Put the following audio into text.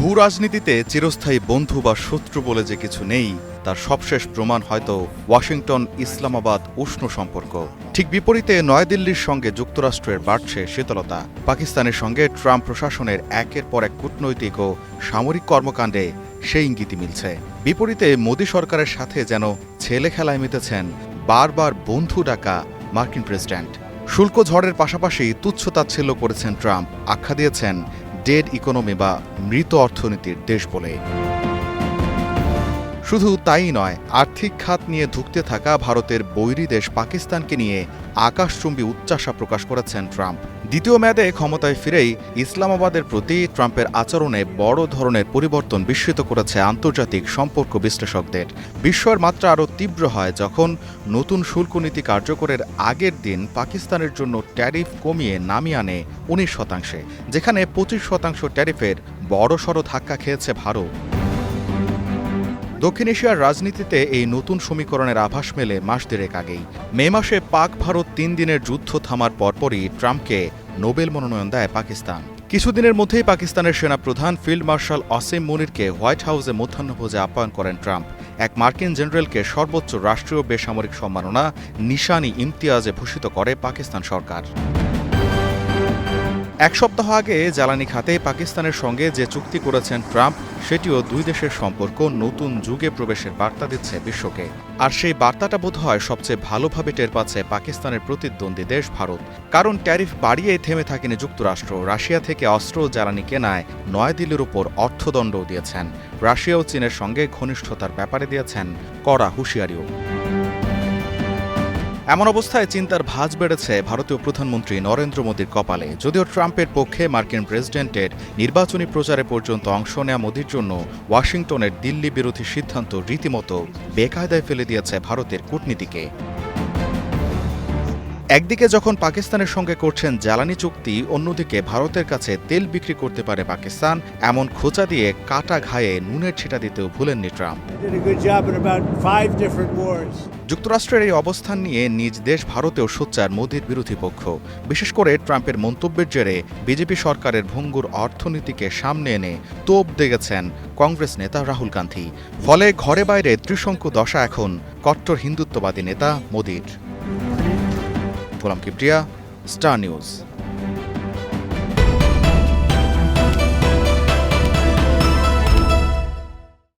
ভূ রাজনীতিতে চিরস্থায়ী বন্ধু বা শত্রু বলে যে কিছু নেই, তার সবশেষ প্রমাণ হয়তো ওয়াশিংটন ইসলামাবাদ উষ্ণ সম্পর্ক। ঠিক বিপরীতে নয়াদিল্লির সঙ্গে যুক্তরাষ্ট্রের বাড়ছে শীতলতা। পাকিস্তানের সঙ্গে ট্রাম্প প্রশাসনের একের পর এক কূটনৈতিক ও সামরিক কর্মকাণ্ডে সেই ইঙ্গিতই মিলছে। বিপরীতে মোদী সরকারের সাথে যেন ছেলে খেলায় মেতেছেন বারবার বন্ধু ডাকা মার্কিন প্রেসিডেন্ট। শুল্ক ঝড়ের পাশাপাশি তুচ্ছ তাচ্ছিল্য করেছেন ট্রাম্প। আখ্যা দিয়েছেন ডেড ইকোনমি বা মৃত অর্থনীতির দেশ বলে। শুধু তাই নয়, আর্থিক খাত নিয়ে ধুঁকতে থাকা ভারতের বৈরী দেশ পাকিস্তানকে নিয়ে আকাশচুম্বী উচ্চাসা প্রকাশ করেছেন ট্রাম্প। দ্বিতীয় মেয়াদে ক্ষমতায় ফিরেই ইসলামাবাদের প্রতি ট্রাম্পের আচরণে বড় ধরনের পরিবর্তন বিস্মিত করেছে আন্তর্জাতিক সম্পর্ক বিশ্লেষকদের। বিস্ময়ের মাত্রা আরও তীব্র হয় যখন নতুন শুল্ক নীতি কার্যকরের আগের দিন পাকিস্তানের জন্য ট্যারিফ কমিয়ে নামিয়ে আনে উনিশ শতাংশে, যেখানে পঁচিশ শতাংশ ট্যারিফের বড়সড় ধাক্কা খেয়েছে ভারত। দক্ষিণ এশিয়ার রাজনীতিতে এই নতুন সমীকরণের আভাস মেলে মাস দেড়েক আগেই। মে মাসে পাক ভারত তিন দিনের যুদ্ধ থামার পরপরই ট্রাম্পকে নোবেল মনোনয়ন দেয় পাকিস্তান। কিছুদিনের মধ্যেই পাকিস্তানের সেনা প্রধান ফিল্ড মার্শাল অসিম মুনিরকে হোয়াইট হাউসে মধ্যাহ্নভোজে আপ্যায়ন করেন ট্রাম্প। এক মার্কিন জেনারেলকে সর্বোচ্চ রাষ্ট্রীয় বেসামরিক সম্মাননা নিশানি ইমতিয়াজে ভূষিত করে পাকিস্তান সরকার। এক সপ্তাহ আগে জ্বালানি খাতে পাকিস্তানের সঙ্গে যে চুক্তি করেছেন ট্রাম্প, সেটিও দুই দেশের সম্পর্ক নতুন যুগে প্রবেশের বার্তা দিচ্ছে বিশ্বকে। আর সেই বার্তাটা বোধ হয় সবচেয়ে ভালোভাবে টের পাচ্ছে পাকিস্তানের প্রতিদ্বন্দ্বী দেশ ভারত। কারণ ট্যারিফ বাড়িয়ে থেমে থাকেনি যুক্তরাষ্ট্র। রাশিয়া থেকে অস্ত্র জ্বালানি কেনায় নয়াদিল্লির উপর অর্থদণ্ডও দিয়েছেন। রাশিয়া ও চীনের সঙ্গে ঘনিষ্ঠতার ব্যাপারে দিয়েছেন কড়া হুঁশিয়ারিও। এমন অবস্থায় চিন্তার ভাঁজ বেড়েছে ভারতীয় প্রধানমন্ত্রী নরেন্দ্র মোদীর কপালে। যদিও ট্রাম্পের পক্ষে মার্কিন প্রেসিডেন্টের নির্বাচনী প্রচারে পর্যন্ত অংশ নেওয়া মোদীর জন্য ওয়াশিংটনের দিল্লি বিরোধী সিদ্ধান্ত রীতিমতো বেকায়দায় ফেলে দিয়েছে ভারতের কূটনীতিকে। একদিকে যখন পাকিস্তানের সঙ্গে করছেন জ্বালানি চুক্তি অন্যদিকে ভারতের কাছে তেল বিক্রি করতে পারে পাকিস্তান এমন খোঁচা দিয়ে কাটা ঘায়ে নুনের ছিটা দিতেও ভুলেননি ট্রাম্প. যুক্তরাষ্ট্রের এই অবস্থান নিয়ে নিজ দেশ ভারতেও সোচ্চার মোদীর বিরোধী পক্ষ। বিশেষ করে ট্রাম্পের মন্তব্যের জেরে বিজেপি সরকারের ভঙ্গুর অর্থনীতিকে সামনে এনে তোপ দেখেছেন কংগ্রেস নেতা রাহুল গান্ধী। ফলে ঘরে বাইরে ত্রিশঙ্কু দশা এখন কট্টর হিন্দুত্ববাদী নেতা মোদীর। Golam Kibria Star News.